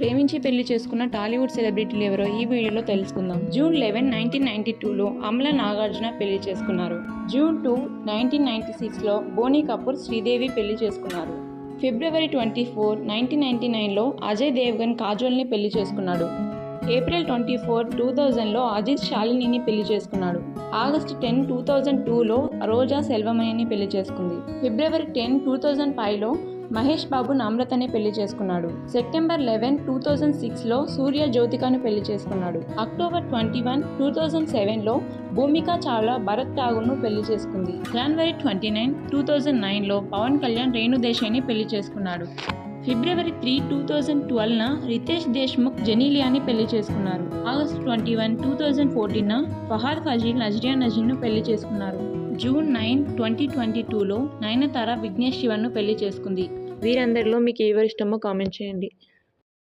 ప్రేమించి పెళ్ళి చేసుకున్న టాలీవుడ్ సెలబ్రిటీలు ఎవరో ఈ వీడియోలో తెలుసుకుందాం. జూన్ లెవెన్ నైన్టీన్ నైన్టీ టూలో అమల నాగార్జున పెళ్ళి చేసుకున్నారు. జూన్ టూ నైన్టీన్ నైన్టీ సిక్స్లో బోనీ కపూర్ శ్రీదేవి పెళ్ళి చేసుకున్నారు. February twenty four nineteen ninety నైన్లో అజయ్ దేవ్గన్ కాజోల్ని పెళ్ళి చేసుకున్నాడు. ఏప్రిల్ ట్వంటీ ఫోర్ టూ థౌజండ్లో అజిత్ శాలినిని పెళ్ళి చేసుకున్నాడు. ఆగస్ట్ టెన్ టూ థౌజండ్ టూలో రోజా సెల్వమణిని పెళ్ళి చేసుకుంది. ఫిబ్రవరి టెన్ టూ థౌజండ్ ఫైవ్లో మహేష్ బాబు నమ్రతని పెళ్ళి చేసుకున్నాడు. సెప్టెంబర్ లెవెన్ టూ థౌజండ్ సిక్స్లో సూర్య జ్యోతికను పెళ్ళి చేసుకున్నాడు. October twenty one two thousand సెవెన్లో భూమిక చావ్లా భరత్ ఠాగూర్ను పెళ్ళి చేసుకుంది. జనవరి ట్వంటీ నైన్ టూ థౌజండ్ నైన్లో పవన్ కళ్యాణ్ రేణు దేశాయ్ని పెళ్ళి చేసుకున్నాడు. ఫిబ్రవరి త్రీ టూ థౌజండ్ ట్వెల్వ్న రితేష్ దేశ్ముఖ్ జెనీలియాని పెళ్ళి చేసుకున్నారు. August twenty one two thousand ఫోర్టీన్న Fahadh Faasil Nazriya నజీన్ను పెళ్ళి చేసుకున్నారు. జూన్ నైన్ ట్వంటీ ట్వంటీ టూలో నయనతార విఘ్నేష్ శివన్ను పెళ్ళి చేసుకుంది. వీరందరిలో మీకు ఎవరిష్టమో కామెంట్ చేయండి.